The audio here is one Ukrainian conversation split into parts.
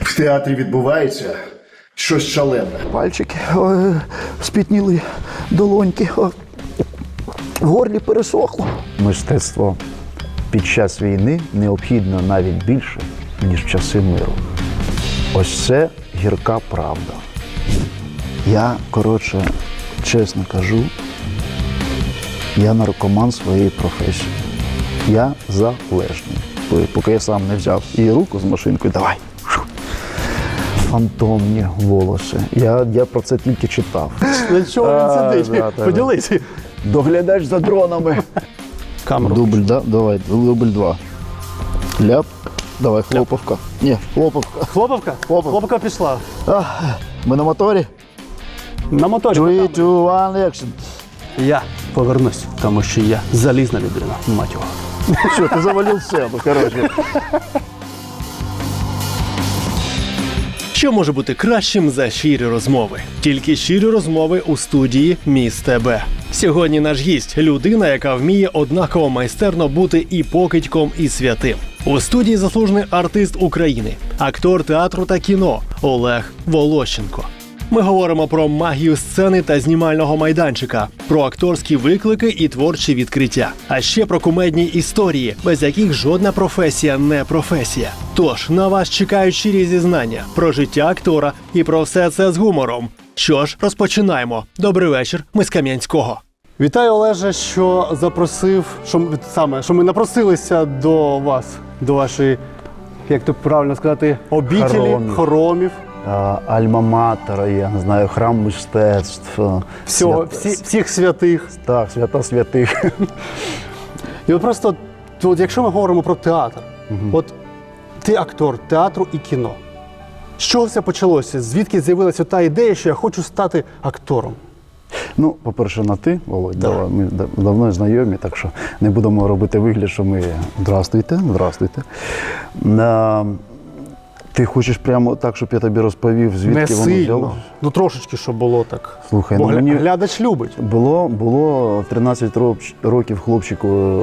В театрі відбувається щось шалене. Пальчики ой, спітніли долоньки. о, В горлі пересохло. Мистецтво під час війни необхідно навіть більше, ніж в часи миру. Ось це гірка правда. Я, коротше, чесно кажу, я наркоман своєї професії. Я залежний. Поки я сам не взяв і руку з машинкою, давай. Фантомні волоси. Я, я про це тільки читав. Для чого він сидить? да, да, Поділись. За дронами. Камеру. Дубль, да? Давай, дубль два. Ляп. Давай, хлоповка. Ні, хлоповка. Хлоповка? Хлоповка. Хлоповка пішла. А, ми на моторі. На моторі. 3, там. 2, 1, action. Я повернусь, тому що я залізна людина, мать його. Що, ти завалив себе, коротше. Що може бути кращим за щирі розмови? Тільки щирі розмови у студії Міс ТБ. Сьогодні наш гість людина, яка вміє однаково майстерно бути і покидьком, і святим. У студії заслужений артист України, актор театру та кіно Олег Волощенко. Ми говоримо про магію сцени та знімального майданчика, про акторські виклики і творчі відкриття, а ще про кумедні історії, без яких жодна професія не професія. Тож на вас чекають щирі зізнання про життя актора і про все це з гумором. Що ж, розпочинаємо. Добрий вечір. Ми з Кам'янського. Вітаю, Олеже, що запросив, що саме, що ми напросилися до вас, до вашої, як то правильно сказати, обітелі, Хоромів. хоромів. Альма-матера, я не знаю, храм мистецтв. Всього, свят- всі, всіх святих. Так, свята святих. І от просто, от якщо ми говоримо про театр, от ти актор театру і кіно. З чого все почалося? Звідки з'явилася та ідея, що я хочу стати актором? Ну, по-перше, на ти, Володь, давай, ми давно знайомі, так що не будемо робити вигляд, що ми здрастуйте, здрастуйте. Ти хочеш прямо так, щоб я тобі розповів, звідки Не воно сильно. взяло? Ну трошечки, щоб було так. Слухай, Бо ну мені глядач любить. було, було 13 роб- років хлопчику,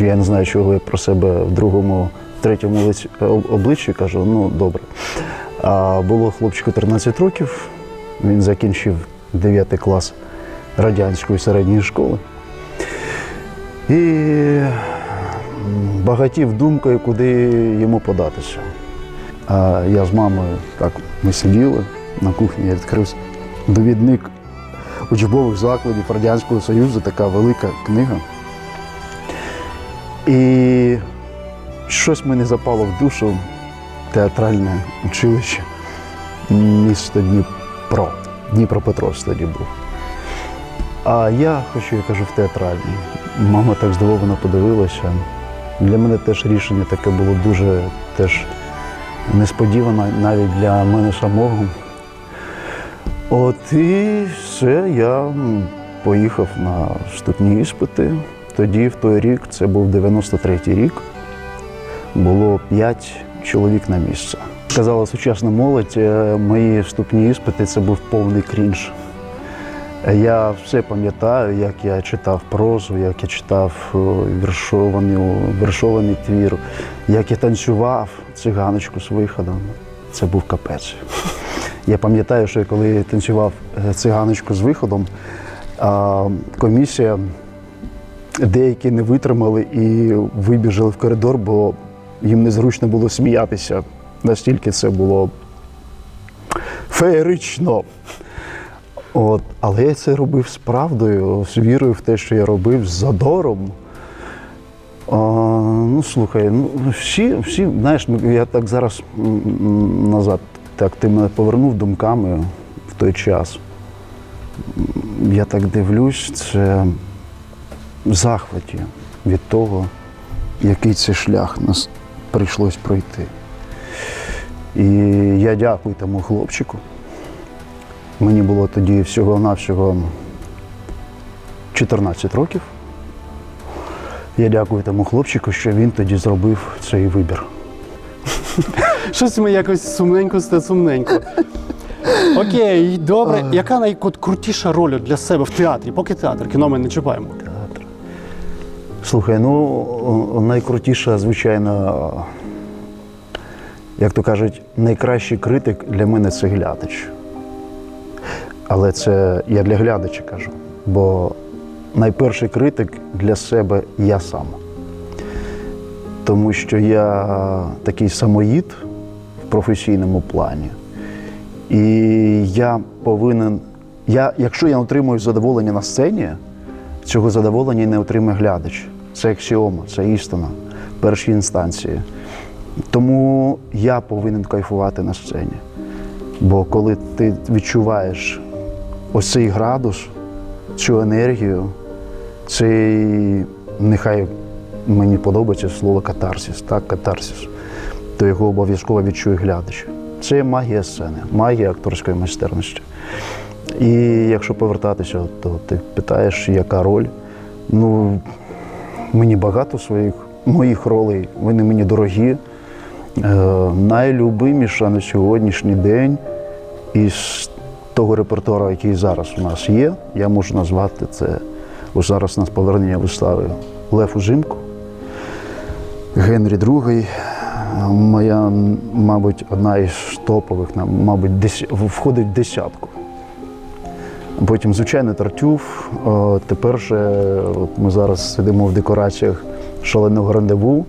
я не знаю, чого я про себе в другому, третьому обличчі кажу, ну добре. А було хлопчику 13 років, він закінчив 9 клас радянської середньої школи. І багатів думкою, куди йому податися. А я з мамою так ми сиділи на кухні, я відкрив довідник учбових закладів Радянського Союзу, така велика книга. І щось мені запало в душу театральне училище місто Дніпро. Дніпропетровськ тоді був. А я хочу, я кажу, в театральний. Мама так здивовано подивилася. Для мене теж рішення таке було дуже теж несподіване навіть для мене самого. От і все, я поїхав на вступні іспити. Тоді, в той рік, це був 93-й рік, було 5 чоловік на місце. Сказала сучасна молодь, е, мої вступні іспити це був повний крінж. Я все пам'ятаю, як я читав прозу, як я читав е, віршований, віршований твір, як я танцював циганочку з виходом. Це був капець. Я пам'ятаю, що коли танцював е, циганочку з виходом, комісія деякі не витримали і вибіжали в коридор, бо їм незручно було сміятися. Настільки це було феєрично. От, але я це робив з правдою, з вірою в те, що я робив з задором. А, ну, слухай, ну всі, всі, знаєш, ну, я так зараз назад, так ти мене повернув думками в той час. Я так дивлюсь, це в захваті від того, який це шлях нас прийшлось пройти. І я дякую тому хлопчику. Мені було тоді всього-навсього 14 років. Я дякую тому хлопчику, що він тоді зробив цей вибір. Щось ми якось сумненько сте сумненько. Окей, добре. Яка найкрутіша роль для себе в театрі? Поки театр, кіно ми не чіпаємо. Театр. Слухай, ну найкрутіша, звичайно, як то кажуть, найкращий критик для мене це глядач. Але це я для глядача кажу. Бо найперший критик для себе я сам. Тому що я такий самоїд в професійному плані. І я повинен. Я, якщо я отримую задоволення на сцені, цього задоволення не отримує глядач. Це аксіома, це істина першій інстанції. Тому я повинен кайфувати на сцені. Бо коли ти відчуваєш ось цей градус, цю енергію, цей нехай мені подобається слово катарсис, так, катарсис, то його обов'язково відчує глядач. Це магія сцени, магія акторської майстерності. І якщо повертатися, то ти питаєш, яка роль. Ну, мені багато своїх моїх ролей, вони мені дорогі. Е, найлюбиміша на сьогоднішній день із того репертуару, який зараз у нас є, я можу назвати це. Ось зараз у нас повернення вистави Лев Узимку, Генрі II. Моя, мабуть, одна із топових, мабуть, дес- входить в десятку. Потім, звичайно, Тартюф. Тепер же от ми зараз сидимо в декораціях шаленого рандеву.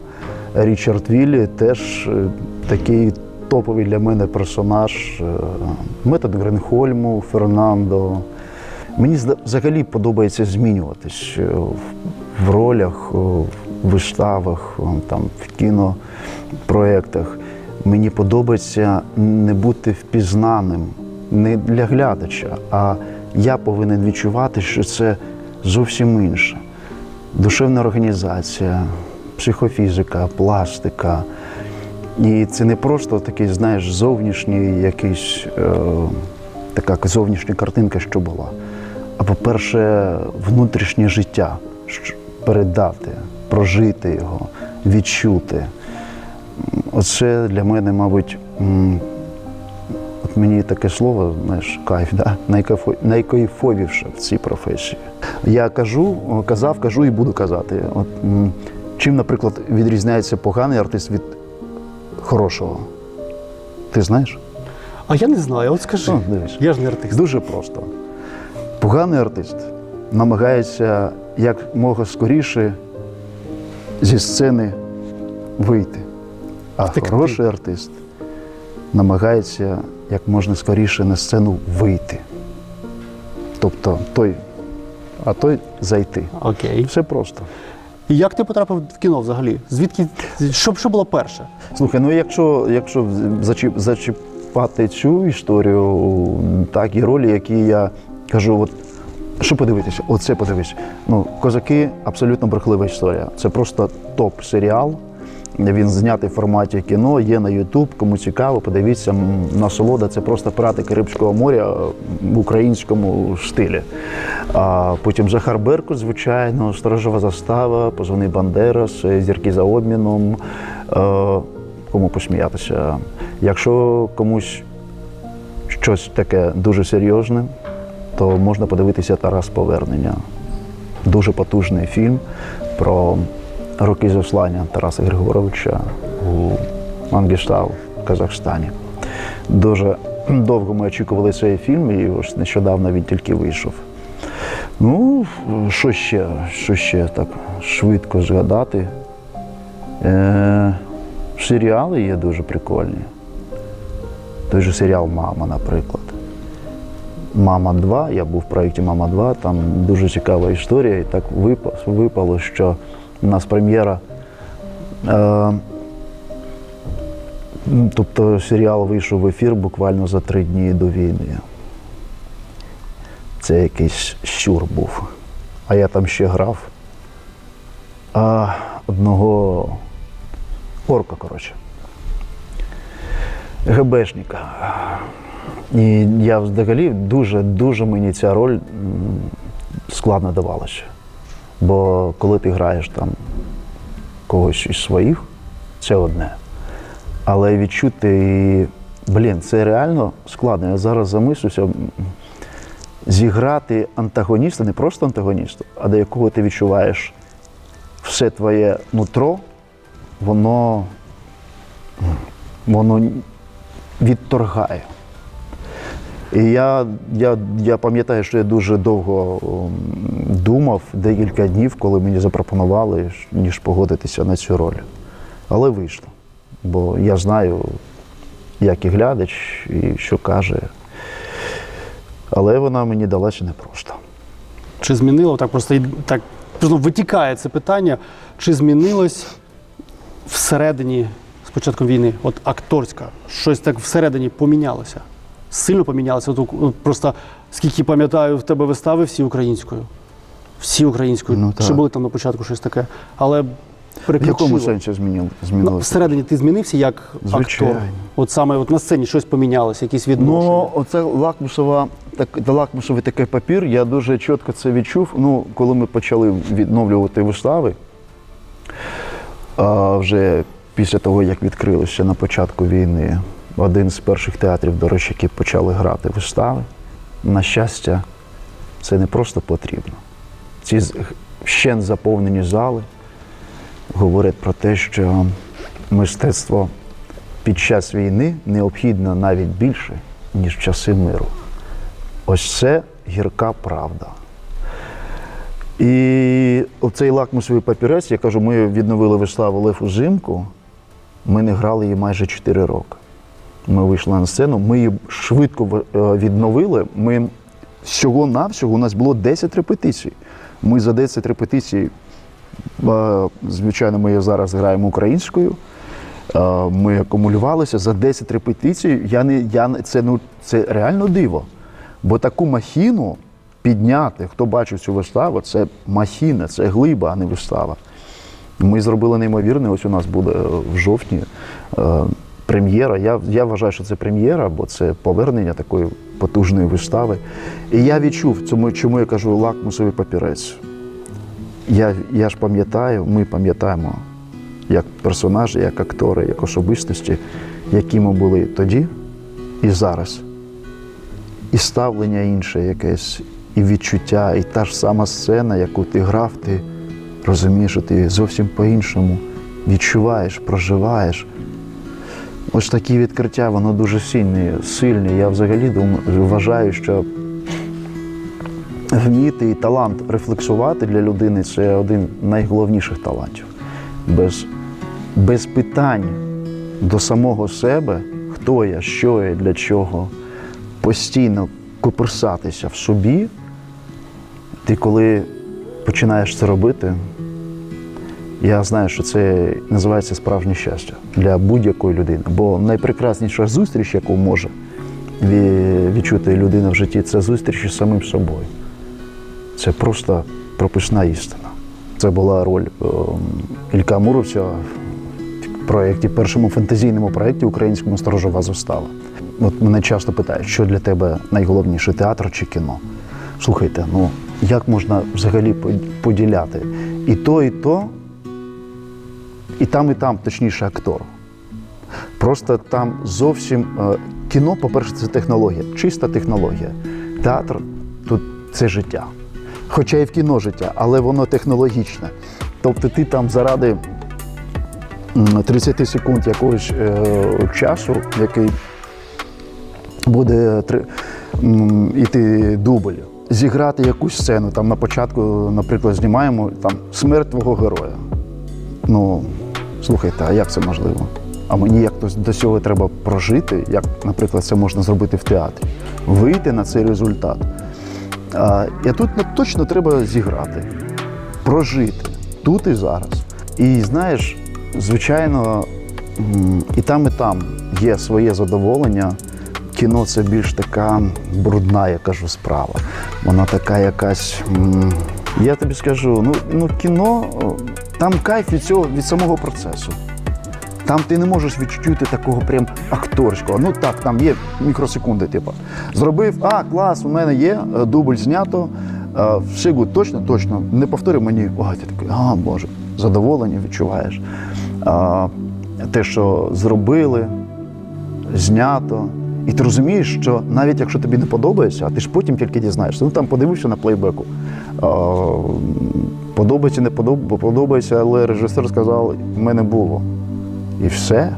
Річард Віллі теж е, такий топовий для мене персонаж. Е, Метод Гренхольму, Фернандо. Мені взагалі подобається змінюватись е, в- ролях, в виставах, там, в кінопроєктах. Мені подобається не бути впізнаним не для глядача, а я повинен відчувати, що це зовсім інше. Душевна організація, психофізика, пластика. І це не просто такий, знаєш, зовнішній якийсь е, така зовнішня картинка, що була. А по-перше, внутрішнє життя передати, прожити його, відчути. Оце для мене, мабуть, от мені таке слово, знаєш, кайф, да? найкайфовіше в цій професії. Я кажу, казав, кажу і буду казати. От, чим, наприклад, відрізняється поганий артист від хорошого? Ти знаєш? А я не знаю, от скажи. Ну, дивись. я ж не артист. Дуже просто. Поганий артист намагається як мога скоріше зі сцени вийти. А Втекти. хороший артист намагається як можна скоріше на сцену вийти. Тобто той, а той зайти. Окей. Все просто. І як ти потрапив в кіно взагалі? Звідки що, що було перше? Слухай, ну якщо, якщо зачіп, зачіпати цю історію, так, і ролі, які я кажу, от що подивитися? Оце подивись. Ну, козаки абсолютно брехлива історія. Це просто топ-серіал. Він знятий в форматі кіно, є на Ютуб. Кому цікаво, подивіться. Насолода це просто пирати Карибського моря в українському стилі. А потім Захар Беркут, звичайно, Сторожова застава, Позвони Бандерас, зірки за обміном. Е, Кому посміятися. Якщо комусь щось таке дуже серйозне, то можна подивитися Тарас Повернення. Дуже потужний фільм про роки заслання Тараса Григоровича у Мангістау в Казахстані. Дуже довго ми очікували цей фільм, і ось нещодавно він тільки вийшов. Ну, що ще? Що ще так швидко згадати? Е, серіали є дуже прикольні. Той же серіал Мама, наприклад. Мама 2, я був в проєкті Мама 2, там дуже цікава історія, і так випало що у нас прем'єра. Е, тобто серіал вийшов в ефір буквально за три дні до війни. Це якийсь щур був. А я там ще грав. А, одного орка, коротше. ГБшника. І я взагалі дуже, дуже мені ця роль складно давалася. Бо коли ти граєш там когось із своїх, це одне. Але відчути, блін, це реально складно. Я зараз замислюся. Зіграти антагоніста, не просто антагоніста, а до якого ти відчуваєш все твоє нутро, воно воно відторгає. І я, я, я пам'ятаю, що я дуже довго думав, декілька днів, коли мені запропонували, ніж погодитися на цю роль. Але вийшло. Бо я знаю, як і глядач, і що каже. Але вона мені далася непросто. Чи змінило так просто так просто витікає це питання, чи змінилось всередині з початком війни, от акторська, щось так всередині помінялося? Сильно помінялося. От, просто скільки пам'ятаю, в тебе вистави всі українською. Всі українською. Ну, Чи так. були там на початку щось таке? Але В якому сенсі Ну, змінилося? всередині ти змінився як Звичайно. актор? От саме от на сцені щось помінялося, якісь відношення. Ну, оце лакмусова, так, лакмусовий такий папір, я дуже чітко це відчув. Ну, коли ми почали відновлювати вистави, а вже після того, як відкрилося на початку війни один з перших театрів, до речі, які почали грати вистави, на щастя, це не просто потрібно. Ці ще заповнені зали говорять про те, що мистецтво під час війни необхідно навіть більше, ніж в часи миру. Ось це гірка правда. І оцей лакмусовий папірець, я кажу, ми відновили виставу Лев узимку, ми не грали її майже 4 роки. Ми вийшли на сцену, ми її швидко е, відновили. Ми всього-навсього у нас було 10 репетицій. Ми за 10 репетицій, е, звичайно, ми зараз граємо українською. Е, Ми акумулювалися за 10 репетицій. Я не, я, це, ну, це реально диво. Бо таку махіну підняти, хто бачив цю виставу, це махіна, це глиба, а не вистава. Ми зробили неймовірне. Ось у нас буде в жовтні прем'єра. Я, я вважаю, що це прем'єра, бо це повернення такої потужної вистави. І я відчув, цьому, чому я кажу лакмусовий папірець. Я, я ж пам'ятаю, ми пам'ятаємо як персонажі, як актори, як особистості, які ми були тоді і зараз. І ставлення інше якесь, і відчуття, і та ж сама сцена, яку ти грав, ти розумієш, що ти зовсім по-іншому відчуваєш, проживаєш. Ось такі відкриття, воно дуже сильне, сильне. Я взагалі думаю, вважаю, що вміти і талант рефлексувати для людини це один з найголовніших талантів. Без, без питань до самого себе, хто я, що я, для чого, постійно копирсатися в собі, ти коли починаєш це робити, я знаю, що це називається справжнє щастя для будь-якої людини. Бо найпрекрасніша зустріч, яку може відчути людина в житті, це зустріч із самим собою. Це просто прописна істина. Це була роль ем, Ілька Муровця в проєкті, першому фантазійному проєкті українському сторожова застава. От мене часто питають, що для тебе найголовніше театр чи кіно? Слухайте, ну як можна взагалі поділяти і то, і то, і там, і там, точніше, актор. Просто там зовсім е, кіно, по-перше, це технологія, чиста технологія. Театр тут це життя. Хоча і в кіно життя, але воно технологічне. Тобто ти там заради 30 секунд якогось е, часу, який буде іти дубль, зіграти якусь сцену. Там на початку, наприклад, знімаємо там смерть твого героя. Ну, слухайте, а як це можливо? А мені як до цього треба прожити, як, наприклад, це можна зробити в театрі, вийти на цей результат. А, і тут ну, точно треба зіграти, прожити тут і зараз. І знаєш, звичайно, і там, і там є своє задоволення. Кіно це більш така брудна, я кажу, справа. Вона така якась. Я тобі скажу, ну, ну кіно, там кайф від цього від самого процесу. Там ти не можеш відчути такого прям акторського. Ну так, там є мікросекунди, типу. Зробив, а, клас, у мене є, е, дубль знято, е, все точно, точно. Не повтори мені, ой, ти такий, а, Боже, задоволення відчуваєш. А, те, що зробили, знято. І ти розумієш, що навіть якщо тобі не подобається, а ти ж потім тільки дізнаєшся, ну там подивився на плейбеку. А, подобається, не подобається, але режисер сказав, в мене було. І все.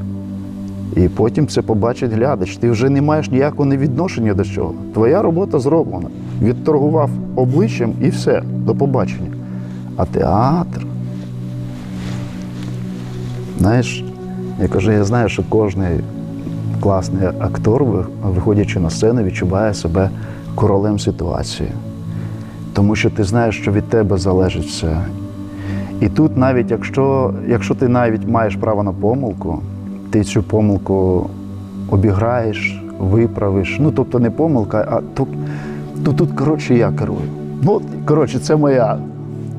І потім це побачить глядач. Ти вже не маєш ніякого невідношення до цього. Твоя робота зроблена. Відторгував обличчям і все, до побачення. А театр. Знаєш, я кажу, я знаю, що кожен класний актор, виходячи на сцену, відчуває себе королем ситуації. Тому що ти знаєш, що від тебе залежить все. І тут, навіть якщо, якщо ти навіть маєш право на помилку, ти цю помилку обіграєш, виправиш. Ну, тобто не помилка, а тут, тут, тут коротше, я керую. Ну, коротше, це моя.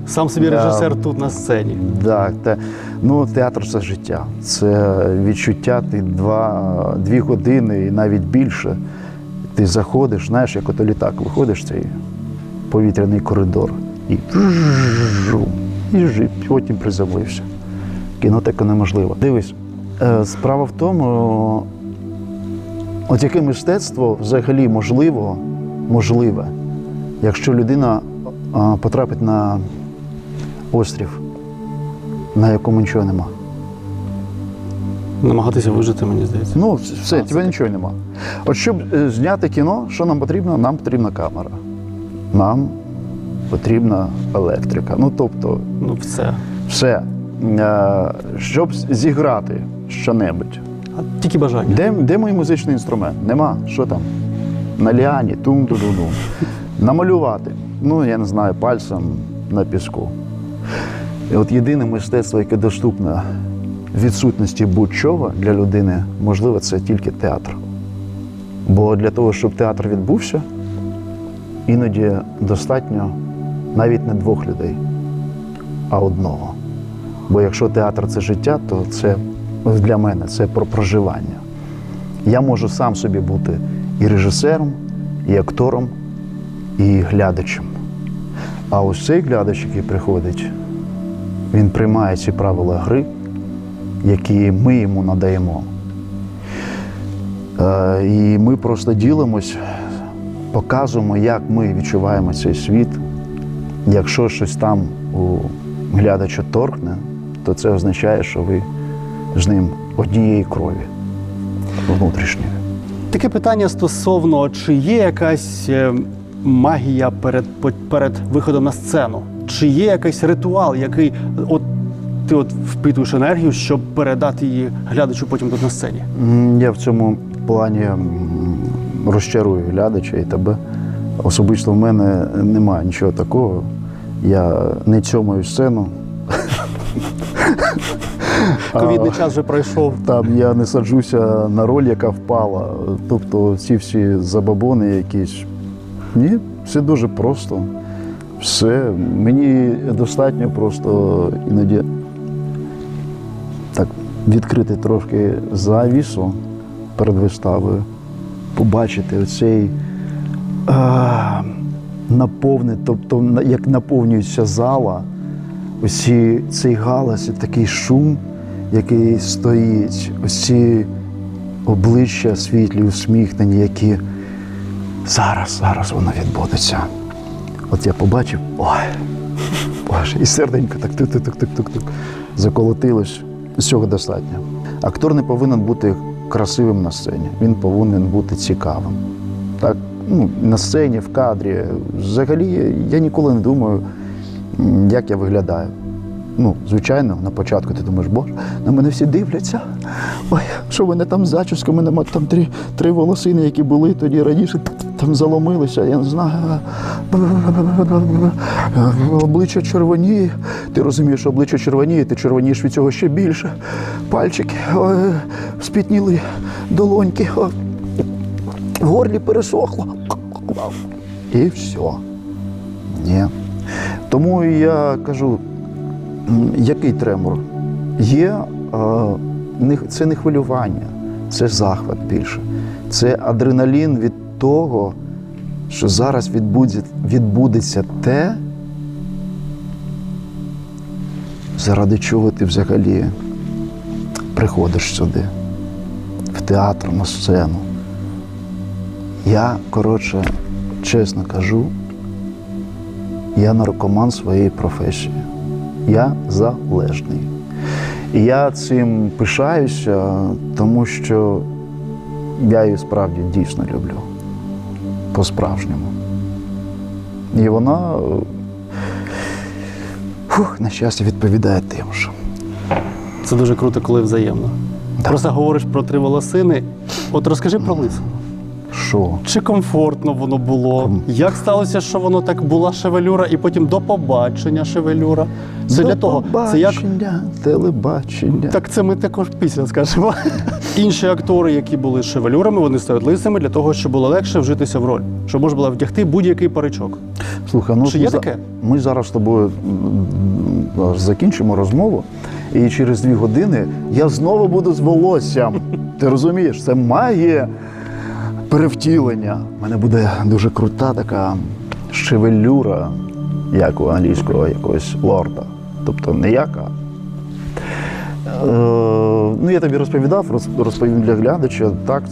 Сам собі Да. режисер тут на сцені. Так, те, ну, театр це життя. Це відчуття, ти два, дві години і навіть більше. Ти заходиш, знаєш, як ото літак, виходиш цей повітряний коридор і і жив, потім приземлився. Кіно таке неможливо. Дивись, е, справа в тому, от яке мистецтво взагалі можливо, можливе, якщо людина потрапить на острів, на якому нічого нема. Намагатися вижити, мені здається. Ну, все, тебе нічого нема. От щоб е, зняти кіно, що нам потрібно? Нам потрібна камера. Нам потрібна електрика. Ну, тобто, Ну, все. все. Е, Щоб зіграти що-небудь. А тільки бажання. Де, де мій музичний інструмент? Нема. Що там? На ліані, тум ду ду ду Намалювати. Ну, я не знаю, пальцем на піску. І от єдине мистецтво, яке доступне відсутності будь-чого для людини, можливо, це тільки театр. Бо для того, щоб театр відбувся, іноді достатньо навіть не двох людей, а одного. Бо якщо театр це життя, то це для мене це про проживання. Я можу сам собі бути і режисером, і актором, і глядачем. А ось цей глядач, який приходить, він приймає ці правила гри, які ми йому надаємо. Е, І ми просто ділимось, показуємо, як ми відчуваємо цей світ. Якщо щось там у глядача торкне, то це означає, що ви з ним однієї крові внутрішньої. Таке питання стосовно, чи є якась е, магія перед, перед виходом на сцену? Чи є якийсь ритуал, який от ти от впитуєш енергію, щоб передати її глядачу потім тут на сцені? Я в цьому плані розчарую глядача і тебе. Особисто в мене немає нічого такого. Я не цьомаю сцену. Ковідний час вже пройшов. Там я не саджуся на роль, яка впала. Тобто ці всі забабони якісь. Ні, все дуже просто. Все. Мені достатньо просто іноді так відкрити трошки завісу перед виставою, побачити оцей а, наповне, тобто як наповнюється зала, усі цей галас і такий шум, який стоїть, усі обличчя світлі, усміхнені, які зараз, зараз воно відбудеться. От я побачив, ой, Боже, і серденько так тук тук тук тук тук тук заколотилось. З цього достатньо. Актор не повинен бути красивим на сцені, він повинен бути цікавим. Так, ну, на сцені, в кадрі. Взагалі, я ніколи не думаю, як я виглядаю. Ну, звичайно, на початку ти думаєш, боже, на мене всі дивляться. Ой, що в мене там зачіска, у мене там три, три волосини, які були тоді раніше, там заломилися, я не знаю. Обличчя червоніє. Ти розумієш, обличчя червоніє, ти червонієш від цього ще більше. Пальчики ой, спітніли долоньки. ой, В горлі пересохло. І все. Ні. Тому я кажу, Який тремор? Є е, це не хвилювання, це захват більше. Це адреналін від того, що зараз відбудеться, те, заради чого ти взагалі приходиш сюди, в театр, на сцену. Я, коротше, чесно кажу, я наркоман своєї професії. Я залежний. І я цим пишаюся, тому що я її справді дійсно люблю. По-справжньому. І вона, фух, на щастя, відповідає тим же. Це дуже круто, коли взаємно. Просто говориш про три волосини. От розкажи про лисину. Що? Чи комфортно воно було? Як сталося, що воно так була шевелюра, і потім до побачення шевелюра? Це До для того. Це як телебачення. так це ми також після скажемо. Інші актори, які були шевелюрами, вони стають лисими для того, щоб було легше вжитися в роль, щоб можна було вдягти будь-який паричок. Слухай, ну Чи є за- таке? Ми зараз з тобою закінчимо розмову, і через дві години я знову буду з волоссям. Ти розумієш, це магія перевтілення. У мене буде дуже крута така шевелюра, як у англійського якогось лорда. Тобто не яка. Е, ну, я тобі розповідав, роз- розповім для глядача. Так,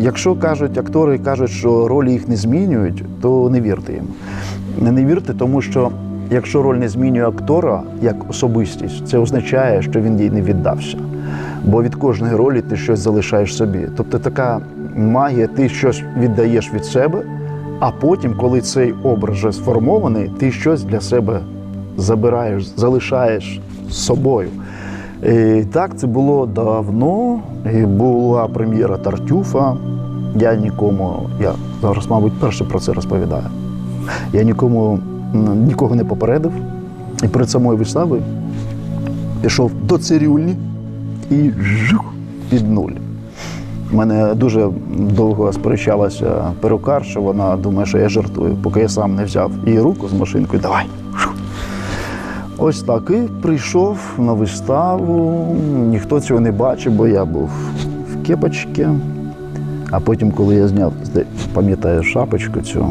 якщо кажуть, актори кажуть, що ролі їх не змінюють, то не вірте їм. Не вірте, тому що якщо роль не змінює актора як особистість, це означає, що він їй не віддався. Бо від кожної ролі ти щось залишаєш собі. Тобто така магія, ти щось віддаєш від себе, а потім, коли цей образ вже сформований, ти щось для себе забираєш, залишаєш собою. І так, це було давно. І була прем'єра Тартюфа. Я нікому, я зараз, мабуть, перше про це розповідаю. Я нікому нікого не попередив. І перед самою виставою пішов до цирюльні і жух, під нуль. У мене дуже довго сперечалася перукар, що вона думає, що я жартую, поки я сам не взяв її руку з машинкою. Давай. Жух. Ось так і прийшов на виставу. Ніхто цього не бачив, бо я був в кепочці. А потім, коли я зняв, пам'ятаю, шапочку цю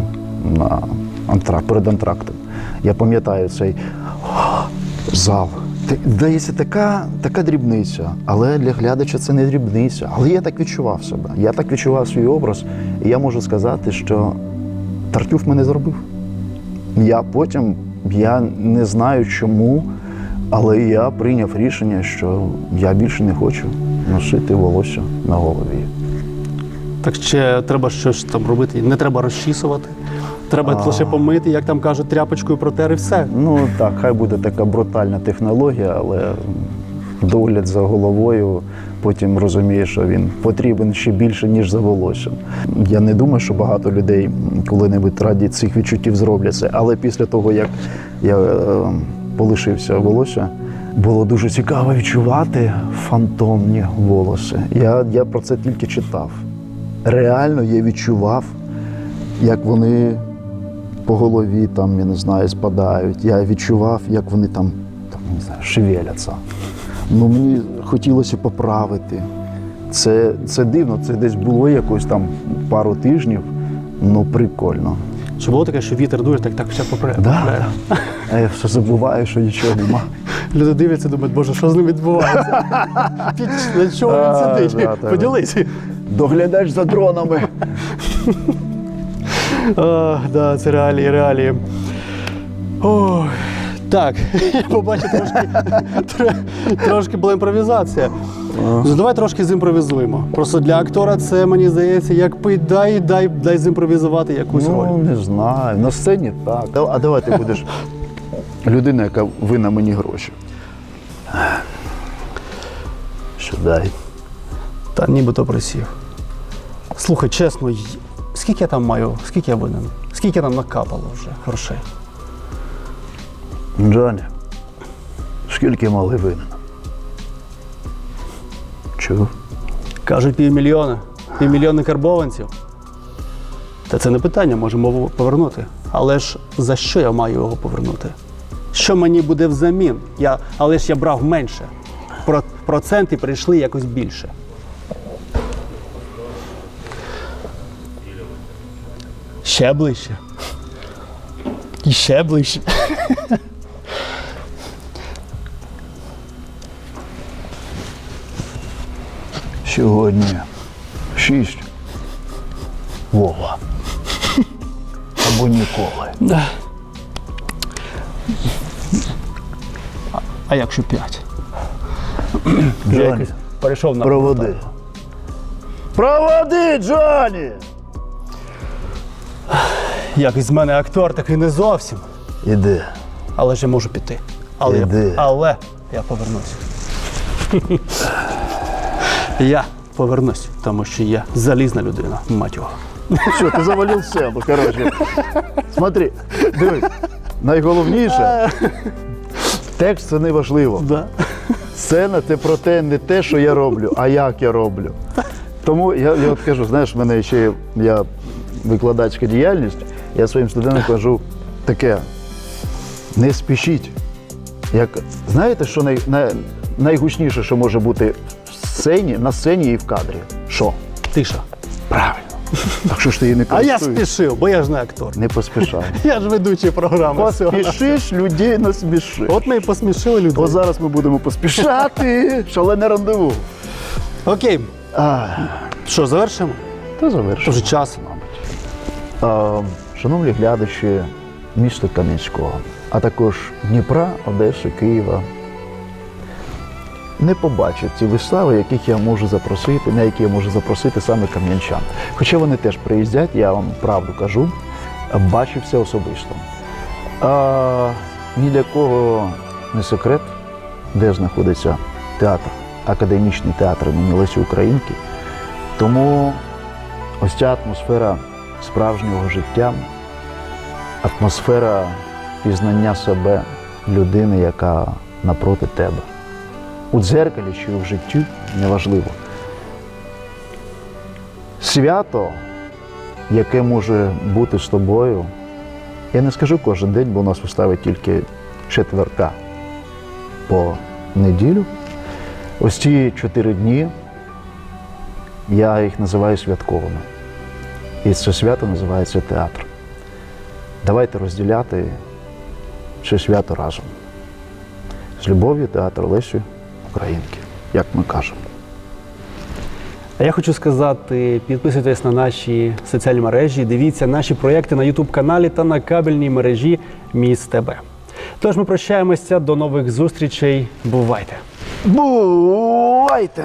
на антрак, перед антрактом, я пам'ятаю цей зал. Здається, така, така дрібниця, але для глядача це не дрібниця. Але я так відчував себе. Я так відчував свій образ, і я можу сказати, що Тартюф мене зробив. Я потім, я не знаю чому, але я прийняв рішення, що я більше не хочу носити волосся на голові. Так ще треба щось там робити. Не треба розчісувати. Треба лише помити, як там кажуть, тряпочкою протер і все. Ну так, хай буде така брутальна технологія, але догляд за головою потім розуміє, що він потрібен ще більше, ніж за волоссям. Я не думаю, що багато людей коли-небудь раді цих відчуттів зроблять це. Але після того, як я е, полишився волосся, було дуже цікаво відчувати фантомні волоси. Я, я про це тільки читав. Реально я відчував, як вони по голові там, я не знаю, спадають. Я відчував, як вони там, там не знаю, шевеляться. Ну, мені хотілося поправити. Це, це дивно, це десь було якось там пару тижнів. Ну, прикольно. Що було таке, що вітер дує, так так все поправляє. Да, да. А я все забуваю, що нічого нема. Люди дивляться, думають, боже, що з ним відбувається? На чому він сидить? Поділись. Доглядач за дронами. А, да, це реалії, реалії. Ой, так, я побачив трошки, трошки була імпровізація. Ну, Давай трошки зімпровізуємо. Просто для актора це, мені здається, як пить, дай, дай, дай зімпровізувати якусь Ну, роль. не знаю. На сцені так. А давай ти будеш людина, яка винна мені гроші. Що дай? Та нібито присів. Слухай, чесно, скільки я там маю, скільки я винен? Скільки там накапало вже грошей? Джоні, скільки мали винен? Чув? Кажуть, півмільйона. Півмільйона карбованців. Та це не питання, можемо повернути. Але ж за що я маю його повернути? Що мені буде взамін? Я, але ж я брав менше. Про, проценти прийшли якось більше. Ще ближче. І ще ближче. Сьогодні шість. Вова. Або ніколи. А якщо п'ять? Джоні, Якось перейшов на проводи. Проводи, Джоні! Як із мене актор, такий не зовсім. Іди. Але ж я можу піти. Але, я, Іди. але я повернусь. я повернусь, тому що я залізна людина, мать його. Все, ти завалив себе, коротше. Смотри, дивись, найголовніше, текст це не важливо. Да. Сцена це про те, не те, що я роблю, а як я роблю. Тому я, я от кажу, знаєш, в мене ще я викладацька діяльність, я своїм студентам кажу таке: не спішіть. Як, знаєте, що най, най, найгучніше, що може бути сцені, на сцені і в кадрі? Що? Тиша. Правильно. Так що ж ти її не А я спішив, бо я ж не актор. Не поспішай. Я ж ведучий програми. Поспішиш, людей насмішиш. От ми і посмішили людей. От зараз ми будемо поспішати. Шалене рандеву. Окей, А, що, завершимо? та завершимо. Вже час. А, Шановні глядачі міста Кам'янського, а також Дніпра, Одеси, Києва. Не побачать ці вистави, яких я можу запросити, на які я можу запросити саме кам'янчан. Хоча вони теж приїздять, я вам правду кажу, бачився особисто. А, ні для кого не секрет, де знаходиться театр, академічний театр імені Лесі Українки. Тому ось ця атмосфера справжнього життя, атмосфера пізнання себе людини, яка напроти тебе. У дзеркалі чи в житті неважливо. Свято, яке може бути з тобою, я не скажу кожен день, бо у нас вистави тільки четверка по неділю. Ось ці чотири дні я їх називаю святковими. І це свято називається театр. Давайте розділяти це свято разом. З любов'ю театр Лесі Українки, як ми кажемо. А я хочу сказати, підписуйтесь на наші соціальні мережі, дивіться наші проєкти на youtube каналі та на кабельній мережі Міст ТБ. Тож ми прощаємося до нових зустрічей. Бувайте! Бувайте!